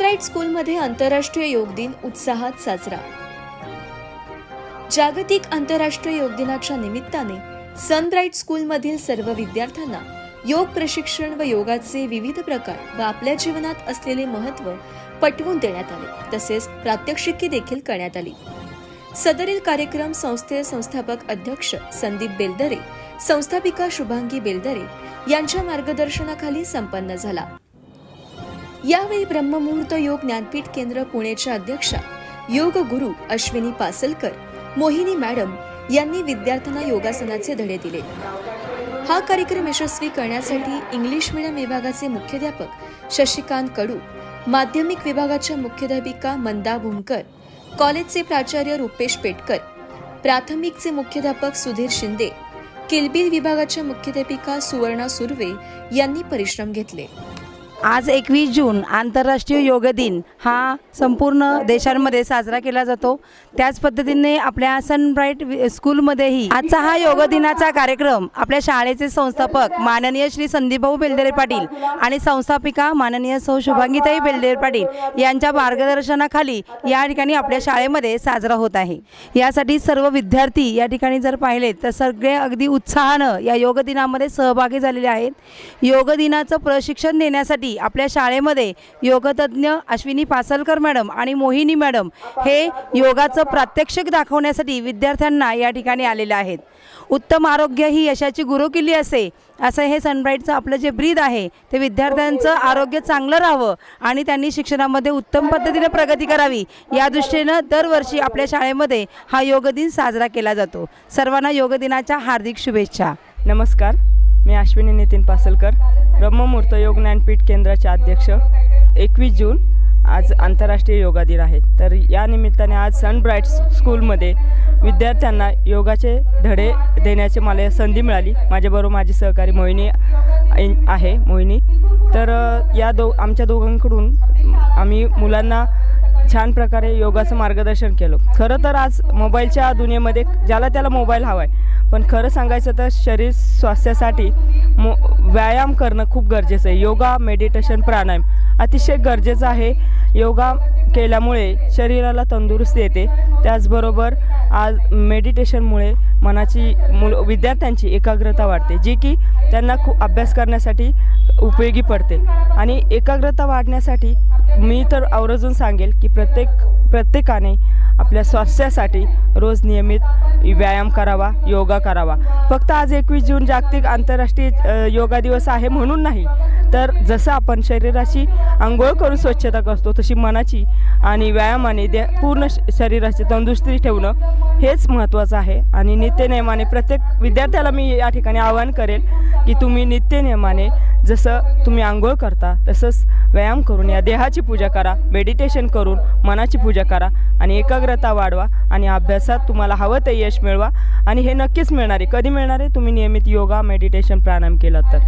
सनराईट स्कूलमध्ये आंतरराष्ट्रीय योग दिन उत्साहात साजरा. जागतिक आंतरराष्ट्रीय योग दिनाच्या निमित्ताने सनराईट स्कूलमधील सर्व विद्यार्थ्यांना योग प्रशिक्षण व योगाचे विविध प्रकार व आपल्या जीवनात असलेले महत्त्व पटवून देण्यात आले. तसेच प्रात्यक्षिके देखील करण्यात आली. सदरील कार्यक्रम संस्थेचे संस्थापक अध्यक्ष संदीप बेलदरे संस्थापिका शुभांगी बेलदरे यांच्या मार्गदर्शनाखाली संपन्न झाला. यावेळी ब्रह्ममुहूर्त योग ज्ञानपीठ केंद्र पुणेच्या अध्यक्षा योग गुरु अश्विनी पासलकर मोहिनी मॅडम यांनी विद्यार्थ्यांना योगासनाचे धडे दिले. हा कार्यक्रम यशस्वी करण्यासाठी इंग्लिश मीडियम विभागाचे मुख्याध्यापक शशिकांत कडू माध्यमिक विभागाच्या मुख्याध्यापिका मंदा भूमकर कॉलेजचे प्राचार्य रुपेश पेटकर प्राथमिकचे मुख्याध्यापक सुधीर शिंदे किलबिल विभागाच्या मुख्याध्यापिका सुवर्णा सुर्वे यांनी परिश्रम घेतले. आज एकवीस जून आंतरराष्ट्रीय योग दिन हा संपूर्ण देशांमध्ये साजरा केला जातो. त्याच पद्धतीने आपल्या सनब्राईट स्कूलमध्येही आजचा हा योग दिनाचा कार्यक्रम आपल्या शाळेचे संस्थापक माननीय श्री संदीपभाऊ बेलदेरे पाटील आणि संस्थापिका माननीय सौ शुभांगीताई बेलदेरे पाटील यांच्या मार्गदर्शनाखाली या ठिकाणी आपल्या शाळेमध्ये साजरा होत आहे. यासाठी सर्व विद्यार्थी या ठिकाणी जर पाहिले तर सगळे अगदी उत्साहानं या योग दिनामध्ये सहभागी झालेले आहेत. योग दिनाचं प्रशिक्षण देण्यासाठी आपल्या शाळेमध्ये योगतज्ञ अश्विनी पासलकर मॅडम आणि मोहिनी मॅडम हे योगाचं प्रात्यक्षिक दाखवण्यासाठी विद्यार्थ्यांना या ठिकाणी आलेले आहेत. उत्तम आरोग्य ही यशाची गुरुकिल्ली असे असं हे सनब्राईटचं आपलं जे ब्रीद आहे ते विद्यार्थ्यांचं आरोग्य चांगलं राहावं आणि त्यांनी शिक्षणामध्ये उत्तम पद्धतीने प्रगती करावी या दृष्टीनं दरवर्षी आपल्या शाळेमध्ये हा योग दिन साजरा केला जातो. सर्वांना योग दिनाच्या हार्दिक शुभेच्छा. नमस्कार. मी अश्विनी नितीन पासलकर ब्रह्ममुहूर्त योग ज्ञानपीठ केंद्राचे अध्यक्ष. एकवीस जून आज आंतरराष्ट्रीय योगा दिन आहे. तर या निमित्ताने आज सनब्राईट स्कूलमध्ये विद्यार्थ्यांना योगाचे धडे देण्याची मला संधी मिळाली. माझ्याबरोबर माझी सहकारी मोहिनी आहे मोहिनी. तर या दो आमच्या दोघांकडून आम्ही मुलांना छान प्रकारे योगाचं मार्गदर्शन केलं. खरं तर आज मोबाईलच्या दुनियेमध्ये ज्याला त्याला मोबाईल हवा आहे पण खरं सांगायचं तर शरीर स्वास्थ्यासाठी मो व्यायाम करणं खूप गरजेचं आहे. योगा मेडिटेशन प्राणायाम अतिशय गरजेचं आहे. योगा केल्यामुळे शरीराला तंदुरुस्ती येते. त्याचबरोबर आज मेडिटेशनमुळे मनाची मुल विद्यार्थ्यांची एकाग्रता वाढते जी की त्यांना खूप अभ्यास करण्यासाठी उपयोगी पडते. आणि एकाग्रता वाढण्यासाठी मी तर आवर्जून सांगेल की प्रत्येक प्रत्येकाने आपल्या स्वास्थ्यासाठी रोज नियमित व्यायाम करावा योगा करावा. फक्त आज एकवीस जून जागतिक आंतरराष्ट्रीय योगा दिवस आहे म्हणून नाही तर जसं आपण शरीराची आंघोळ करून स्वच्छता करतो तशी मनाची आणि व्यायामाने दे पूर्ण श- शरीराची तंदुरुस्ती ठेवणं हेच महत्त्वाचं आहे. आणि नित्यनियमाने प्रत्येक विद्यार्थ्याला मी या ठिकाणी आवाहन करेल की तुम्ही नित्यनियमाने जसं तुम्ही आंघोळ करता तसंच व्यायाम करून या देहाची पूजा करा मेडिटेशन करून मनाची पूजा करा आणि एकाग्र एकाग्रता वाढवा आणि अभ्यासात तुम्हाला हवं ते यश मिळवा. आणि हे नक्कीच मिळणार आहे. कधी मिळणार आहे? तुम्ही नियमित योगा मेडिटेशन प्राणायाम केलात तर.